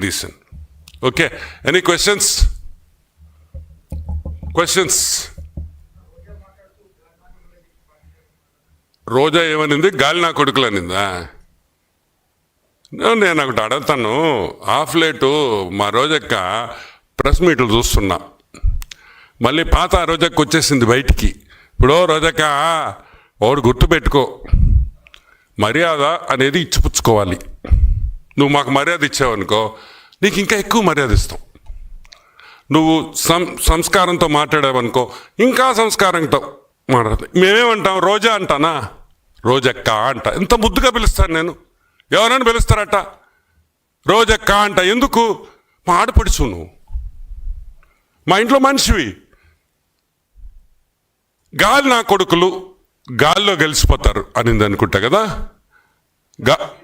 decent. Okay any questions questions Roja ఏమనింది? గాలి నా కొడుకులు అనిందా? నేను ఒకటి అడుగుతాను. హాఫ్ లేటు మా రోజక్క ప్రెస్ మీట్లు చూస్తున్నా. మళ్ళీ పాత ఆ రోజక్క వచ్చేసింది బయటికి. ఇప్పుడు రోజక్క ఒకడు గుర్తుపెట్టుకో. మర్యాద అనేది ఇచ్చిపుచ్చుకోవాలి. నువ్వు మాకు మర్యాద ఇచ్చావనుకో నీకు ఇంకా ఎక్కువ మర్యాద ఇస్తాం. నువ్వు సం సంస్కారంతో మాట్లాడావనుకో ఇంకా సంస్కారంతో మాట్లాడతా మేమేమంటాం? రోజా అంటానా? రోజక్క అంట. ఇంత ముద్దుగా పిలుస్తాను నేను. ఎవరైనా పిలుస్తారట. రోజక్క అంట. ఎందుకు? మా ఆడపడుచు నువ్వు. మా ఇంట్లో మనిషివి. గాలి నా కొడుకులు గాల్లో గెలిచిపోతారు అనింది అనుకుంటా కదా? గా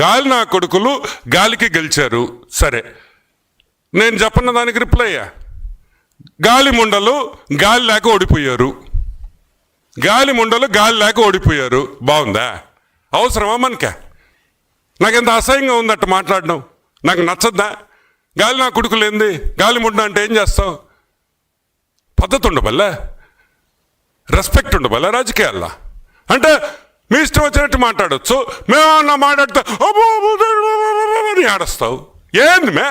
గాలి నా కొడుకులు గాలికి గెలిచారు. సరే. నేను చెప్పన్న దానికి రిప్లై అయ్యా. గాలి ముండలు గాలి లేక ఓడిపోయారు. గాలి ముండలు గాలి లేక ఓడిపోయారు. బాగుందా? అవసరమా మనకే? ఎంత అసహ్యంగా ఉందట మాట్లాడడం? నాకు నచ్చద్దా? గాలి నా కొడుకులు ఏంది? గాలి ముండ అంటే ఏం చేస్తావు? పద్ధతి ఉండబల్లా? రెస్పెక్ట్ ఉండబల్లా రాజకీయాల్లో? అంటే మీ ఇష్టం వచ్చినట్టు మాట్లాడచ్చు. మేమన్నా మాట్లాడితే అని ఆడస్తావు ఏంది మే?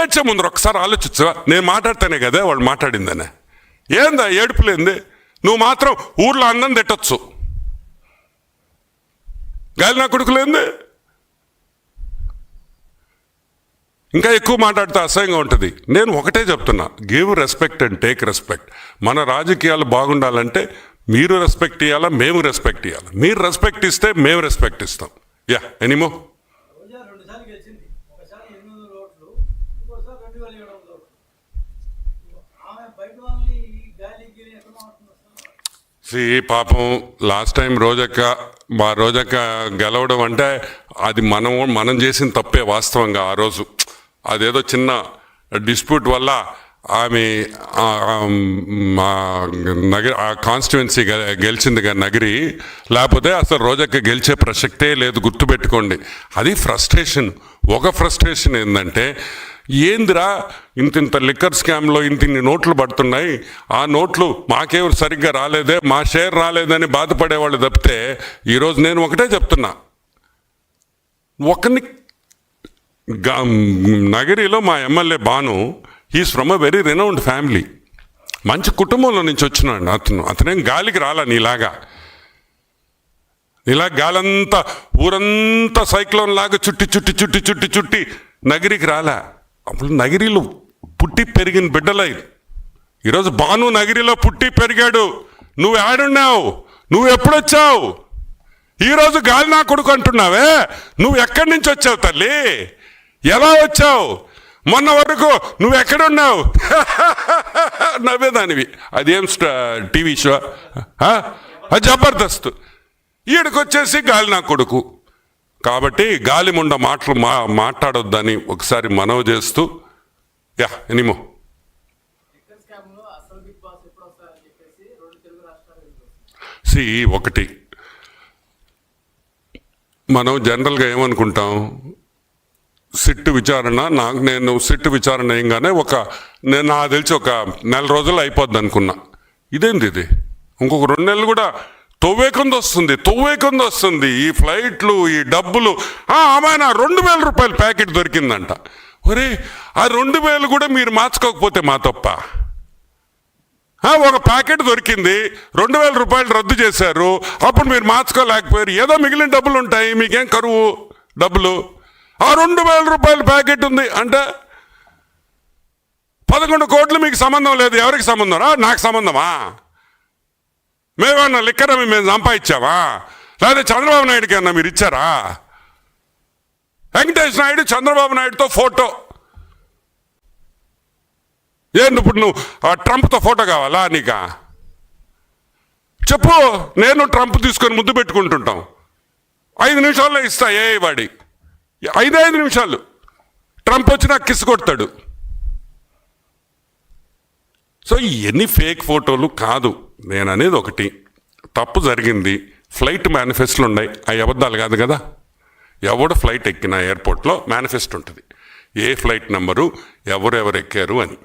ఏడ్చే ముందర ఒకసారి ఆలోచించవా? నేను మాట్లాడితేనే కదా వాళ్ళు మాట్లాడిందనే. ఏందా ఏడుపులేంది? నువ్వు మాత్రం ఊర్లో అన్నం తిట్టచ్చు. గాలి నా కొడుకులేంది? ఇంకా ఎక్కువ మాట్లాడితే అసహ్యంగా ఉంటుంది. నేను ఒకటే చెప్తున్నా. Give respect and take respect మన రాజకీయాలు బాగుండాలంటే మీరు రెస్పెక్ట్ ఇవ్వాలా మేము రెస్పెక్ట్ ఇవ్వాలి మీరు రెస్పెక్ట్ ఇస్తే మేము రెస్పెక్ట్ ఇస్తాం. యా ఎనిమో సి పాపం లాస్ట్ టైం రోజక్క మా రోజక్క గెలవడం అంటే అది మనం మనం చేసిన తప్పే వాస్తవంగా ఆ రోజు. అదేదో చిన్న డిస్ప్యూట్ వల్ల ఆమె నగరి ఆ కాన్స్టిట్యున్సీ గెలిచింది నగరి లేకపోతే అసలు రోజక్క గెలిచే ప్రసక్తే లేదు గుర్తుపెట్టుకోండి. అది ఫ్రస్ట్రేషన్ ఒక ఫ్రస్ట్రేషన్ ఏంటంటే ఏందిరా ఇంత ఇంత లిక్కర్ స్కామ్లో ఇంత ఇన్ని నోట్లు పడుతున్నాయి ఆ నోట్లు మాకేవరు సరిగ్గా రాలేదే మా షేర్ రాలేదని బాధపడేవాళ్ళు తప్పితే ఈరోజు నేను ఒకటే చెప్తున్నా. ఒకరిని నగరిలో మా MLA Bhanu he's from a very renowned family మంచి కుటుంబంలో నుంచి వచ్చినాడు అతను. అతనేం గాలికి రాలా నీలాగా? ఇలా గాలంతా ఊరంతా సైక్లోన్ లాగా చుట్టి చుట్టి చుట్టి చుట్టి చుట్టి నగిరికి రాలా? అప్పుడు నగిరిలో పుట్టి పెరిగిన బిడ్డలై ఈరోజు బాను నగిరిలో పుట్టి పెరిగాడు. నువ్వు ఆడున్నావు? నువ్వు ఎప్పుడొచ్చావు? ఈరోజు గాలి నా కొడుకు అంటున్నావే? నువ్వు ఎక్కడి నుంచి వచ్చావు తల్లి? ఎలా వచ్చావు? మొన్న వరకు నువ్వు ఎక్కడున్నావు నవ్వేదానివి. అదేం టీవీ షో? జబర్దస్త్. ఈడకొచ్చేసి గాలి నా కొడుకు. కాబట్టి గాలి ముండ మాటలు మా మాట్లాడొద్దని ఒకసారి మనవి చేస్తూ యా ఎనిమో. సి ఒకటి. మనం జనరల్గా ఏమనుకుంటాం? సిట్టు విచారణ నాకు నేను సిట్టు విచారణ ఏంగానే ఒక నేను నాకు తెలిసి ఒక నెల రోజులు అయిపోద్ది అనుకున్నా. ఇదేంది ఇది? ఇంకొక రెండు నెలలు కూడా తొవ్వేకొంది వస్తుంది తొవ్వేకొంది వస్తుంది. ఈ ఫ్లైట్లు ఈ డబ్బులు ఆమెన రెండు వేల రూపాయల ప్యాకెట్ దొరికిందంట. ఒరే ఆ రెండు వేలు కూడా మీరు మార్చుకోకపోతే మా తప్ప. ఒక ప్యాకెట్ దొరికింది రెండు వేల రూపాయలు రద్దు చేశారు అప్పుడు మీరు మార్చుకోలేకపోయారు. ఏదో మిగిలిన డబ్బులు ఉంటాయి మీకేం కరువు డబ్బులు? ఆ రెండు వేల రూపాయల ప్యాకెట్ ఉంది. అంటే పదకొండు కోట్లు మీకు సంబంధం లేదు. ఎవరికి సంబంధం? రా నాకు సంబంధమా? మేమన్నా లిక్కర్ మేము సంపాదించావా లేదా చంద్రబాబు నాయుడుకి అన్నా మీరు ఇచ్చారా? వెంకటేష్ నాయుడు చంద్రబాబు నాయుడుతో ఫోటో. ఏంటి ఇప్పుడు నువ్వు ఆ ట్రంప్తో ఫోటో కావాలా నీకా? చెప్పు నేను ట్రంప్ తీసుకొని ముద్దు పెట్టుకుంటుంటాం. ఐదు నిమిషాల్లో ఇస్తా ఏ వాడి. ఐదు ఐదు నిమిషాలు. ట్రంప్ వచ్చినా నాకు కిస్ కొడతాడు. సో ఎన్ని ఫేక్ ఫోటోలు కాదు. నేను అనేది ఒకటి. తప్పు జరిగింది. ఫ్లైట్ మేనిఫెస్టోలు ఉన్నాయి. అవి అబద్ధాలు కాదు కదా. ఎవడు ఫ్లైట్ ఎక్కిన ఎయిర్పోర్ట్లో మేనిఫెస్ట్ ఉంటుంది. ఏ ఫ్లైట్ నెంబరు ఎవరెవరు ఎక్కారు అని.